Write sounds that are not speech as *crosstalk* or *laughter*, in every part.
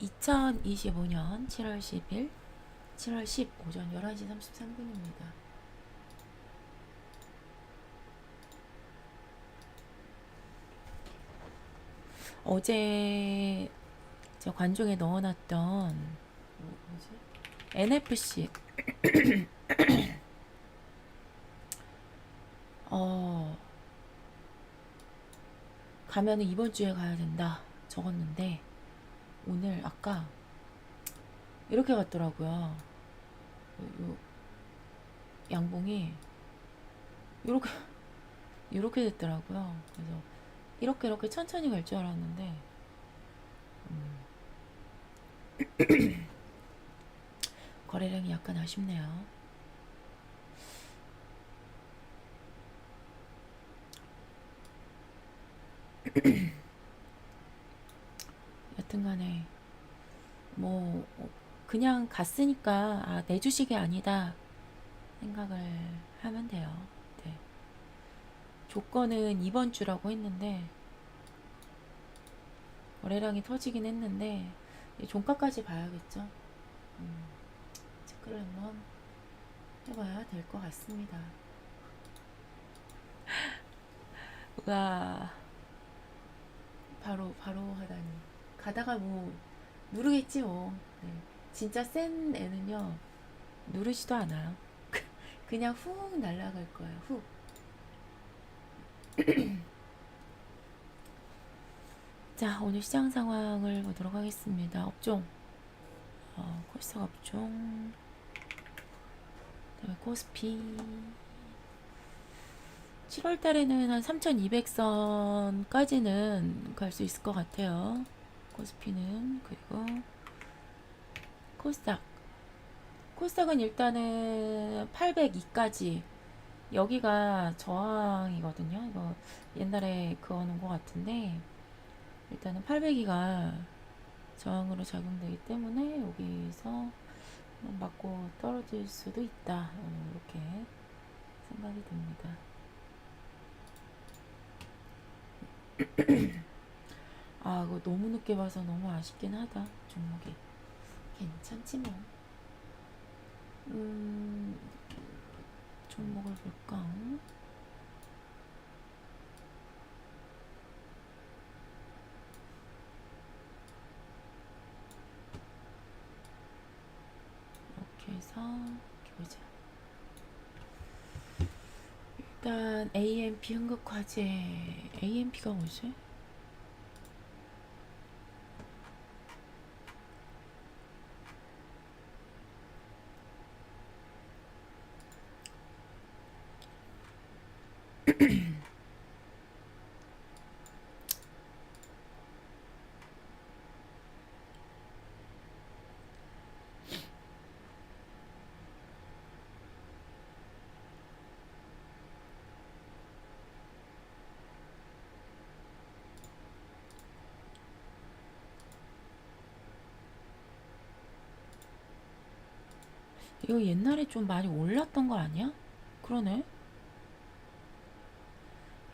2025년 7월 10일 7월 10 오전 11시 33분입니다. 어제 저 관중에 넣어놨던? NFC *coughs* 어 가면은 이번 주에 가야 된다 적었는데 오늘 아까 이렇게 갔더라고요. 양봉이 이렇게 이렇게 *laughs* 됐더라고요. 그래서 이렇게 이렇게 천천히 갈 줄 알았는데 음. *clears throat* 거래량이 약간 아쉽네요. *clears throat* 여튼 간에 뭐 그냥 갔으니까 아, 내 주식이 아니다 생각을 하면 돼요. 네. 조건은 이번 주라고 했는데 거래량이 터지긴 했는데 이 종가까지 봐야겠죠. 음, 체크를 한번 해봐야 될 것 같습니다. *laughs* 와 바로 바로 하다니 가다가 뭐 누르겠지 뭐. 네. 진짜 센 애는요 누르지도 않아요. *laughs* 그냥 훅 날아갈 거예요. 훅. *clears throat* 자 오늘 시장 상황을 보도록 하겠습니다. 업종 어, 코스닥 업종 코스피 7월 달에는 한 3200선까지는 갈 수 있을 것 같아요. 코스피는 그리고 코스닥 코스닥은 일단은 802까지 여기가 저항이거든요. 이거 옛날에 그거는 것 같은데 일단은 802가 저항으로 작용되기 때문에 여기서 맞고 떨어질 수도 있다. 어, 이렇게 생각이 듭니다. *clears throat* 아, 이거 너무 늦게 봐서 너무 아쉽긴 하다. 종목이. 괜찮지 뭐. 음, 종목을 볼까? 이렇게 해서 이렇게 보자. 일단 AMP 흥국화재 AMP가 뭐지? 이거 옛날에 좀 많이 올랐던 거 아니야? 그러네.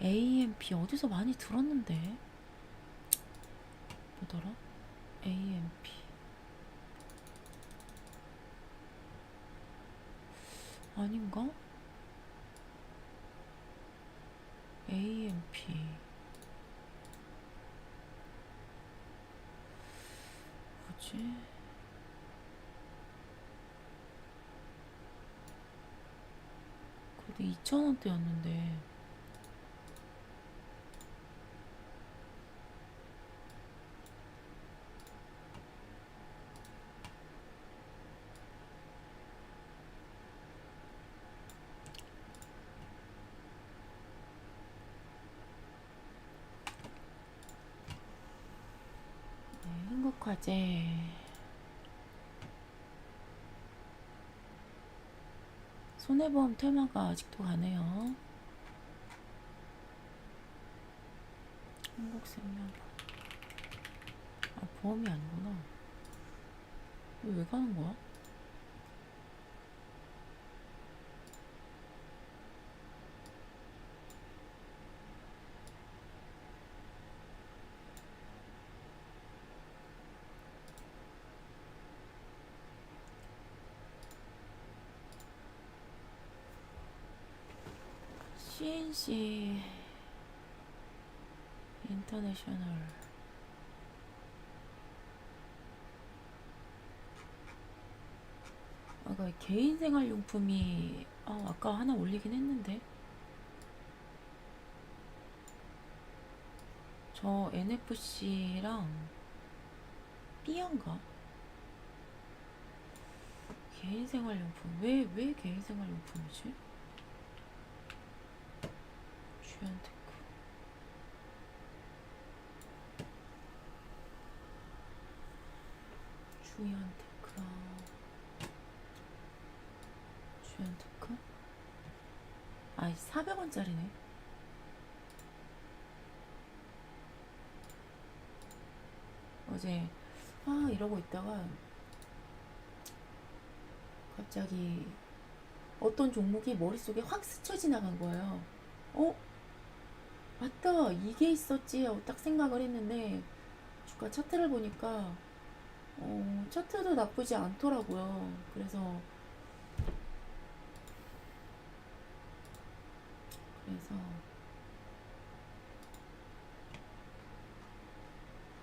AMP 어디서 많이 들었는데. 뭐더라? AMP. 아닌가? AMP. 뭐지? 그래도 2,000원대였는데. 네, 흥국화재. 손해보험 테마가 아직도 가네요. 한국생명 아 보험이 아니구나. 왜 가는 거야? CNC 인터내셔널 아까 개인 생활 용품이 아, 아까 하나 올리긴 했는데. 저 NFC랑 삐안가? 개인 생활 용품. 왜 왜 개인 생활 용품이지? 주연 테크 주연테크랑 주연 테크 아이 400원짜리네 어제 아 이러고 있다가 갑자기 어떤 종목이 머릿속에 확 스쳐 지나간 거예요. 어? 맞다. 이게 있었지. 딱 생각을 했는데 주가 차트를 보니까 어, 차트도 나쁘지 않더라고요. 그래서 그래서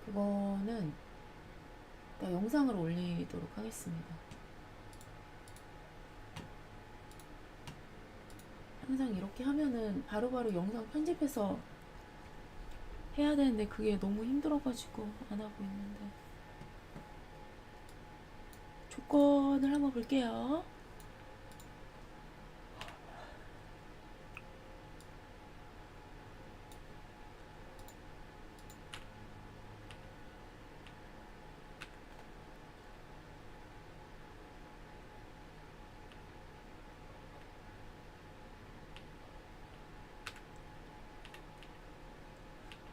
그거는 영상을 올리도록 하겠습니다. 항상 이렇게 하면은 바로 바로 영상 편집해서 해야 되는데 그게 너무 힘들어가지고 안 하고 있는데 조건을 한번 볼게요.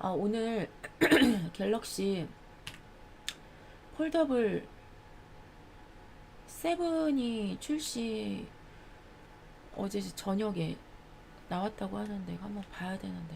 아, 오늘 *clears throat* 갤럭시 폴더블 세븐이 출시 어제 저녁에 나왔다고 하는데 한번 봐야 되는데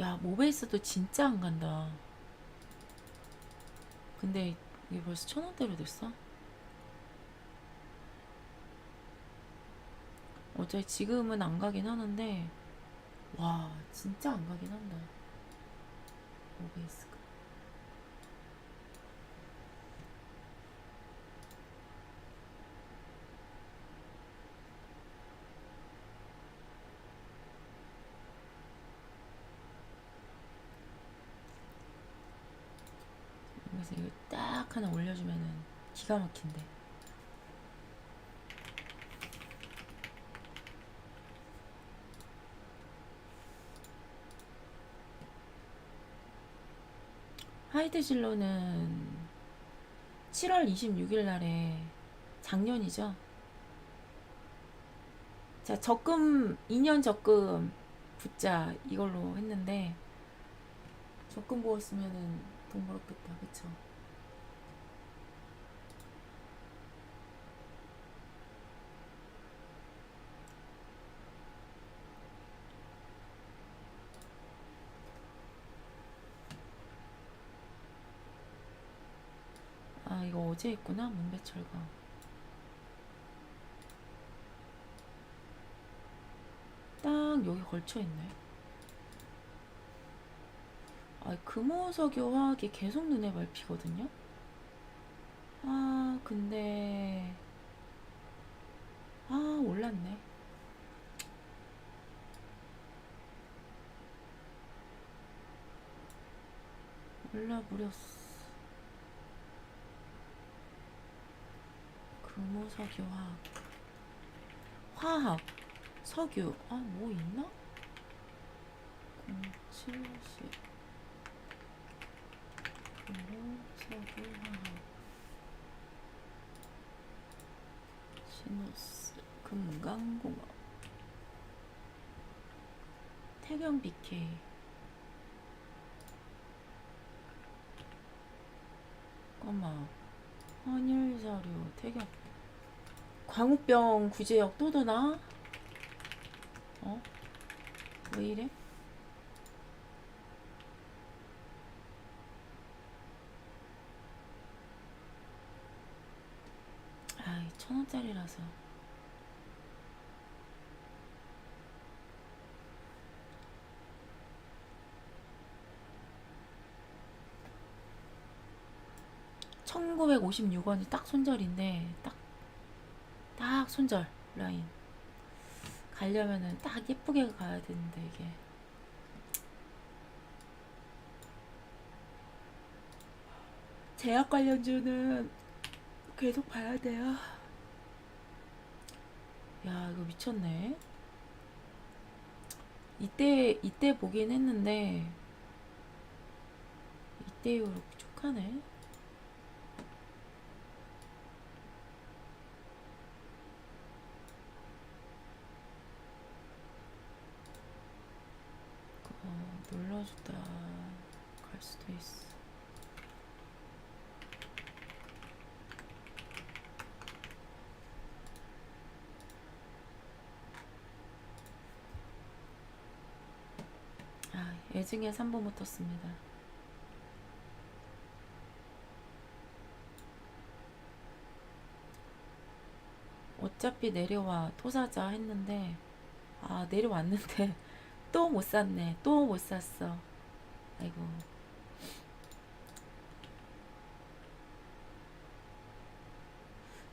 야 모베이스도 진짜 안 간다. 근데 이게 벌써 천 원대로 됐어? 어차피 지금은 안 가긴 하는데 와 진짜 안 가긴 한다. 모베이스 딱 하나 올려주면은 기가 막힌데 하이드실로는 7월 26일 날에 작년이죠. 자, 적금 2년 적금 붙자 이걸로 했는데 적금 부었으면은 돈 벌었겠다, 그쵸? 어제 했구나, 문배철가. 딱 여기 걸쳐 있네. 아, 금호석유 화학이 계속 눈에 밟히거든요. 아, 근데 아, 올랐네. 올라버렸어. 금호석유 화학. 화학. 석유. 아, 뭐 있나? 070. 금호석유 화학. 시노스 금강공업 태경 BK 잠깐만 헌혈사료 태경 광우병 구제역 또 도나? 어? 왜 이래? 아이 천 원짜리라서 천구백오십육 원이 딱 손절인데 딱 딱 손절 라인 가려면은 딱 예쁘게 가야 되는데 이게 제약 관련주는 계속 봐야 돼요. 야 이거 미쳤네. 이때 이때 보긴 했는데 이때 이후로 부족하네. 눌러주다 갈 수도 있어. 아, 예증에 3번 못 떴습니다. 어차피 내려와 토사자 했는데 아 내려왔는데 또 *laughs* 못 샀네 또 못 샀어 아이고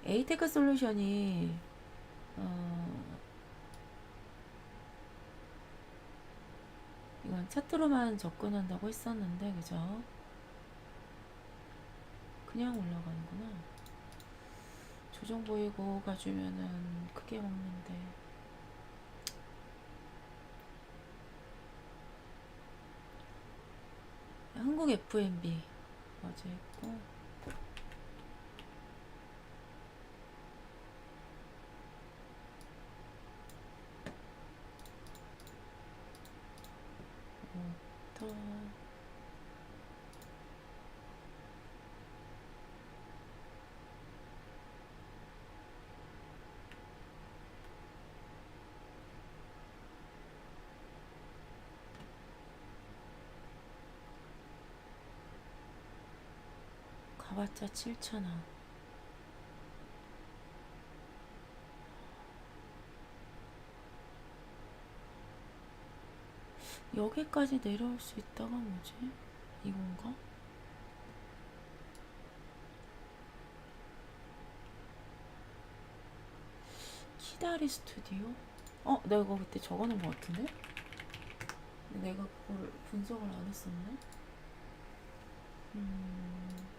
에이테크 솔루션이 어 이건 차트로만 접근한다고 했었는데 그죠? 그냥 올라가는구나. 조정 보이고 가주면은 크게 먹는데. 한국 FMB 어제 했고 또 가봤자 7,000원. 여기까지 내려올 수 있다가 뭐지? 이건가? 키다리 스튜디오? 어, 내가 그때 적어놓은 것 같은데? 내가 그걸 분석을 안 했었네? 음...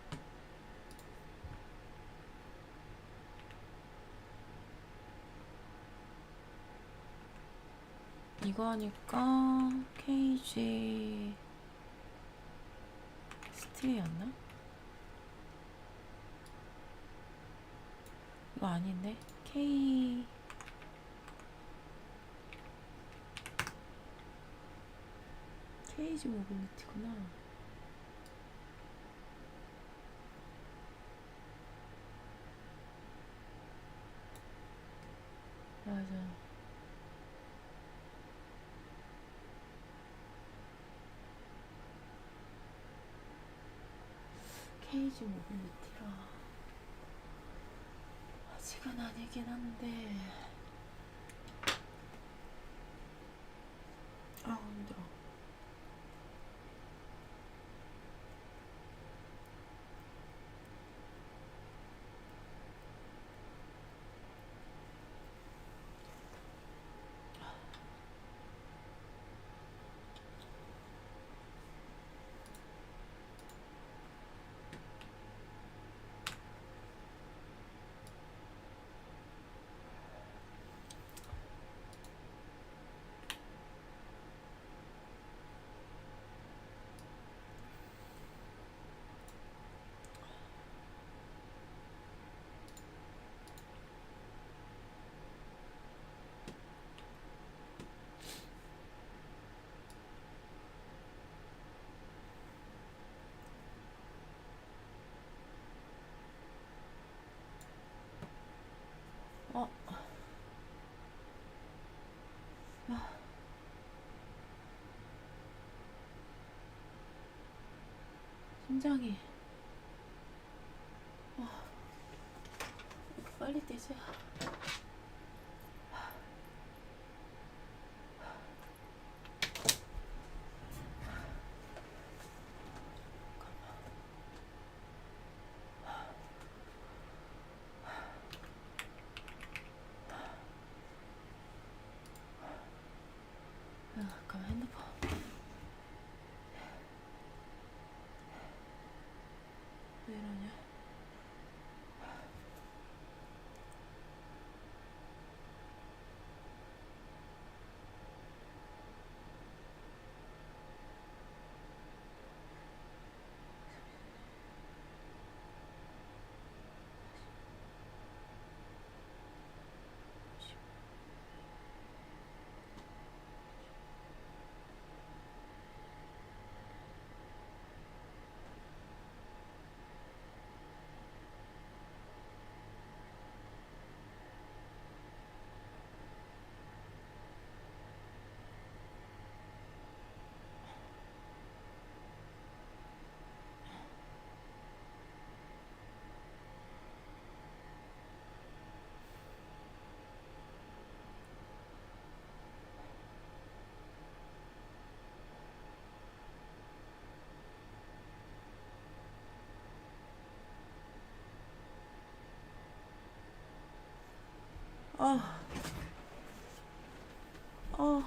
이거 하니까 KG 스틸이었나? 이거 아닌데? K KG 모빌리티구나. 맞아. 케이지 모빌리티라. 아직은 아니긴 한데. 아 힘들어 심장이 아, 이렇게 빨리 아, 잠깐만 핸드폰 왜 이러냐 아, 아,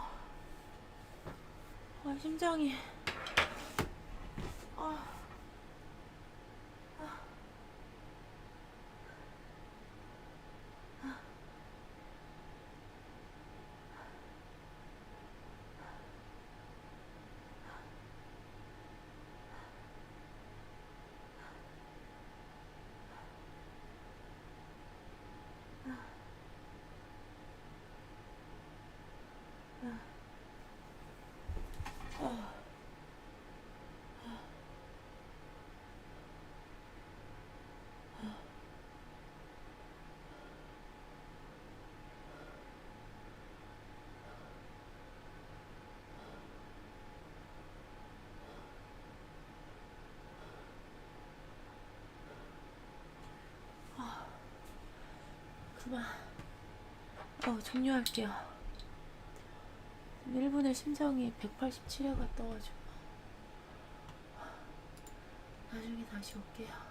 아 심장이, 아, 그만. 어, 종료할게요. 1분에 심장이 187회가 떠가지고. 나중에 다시 올게요.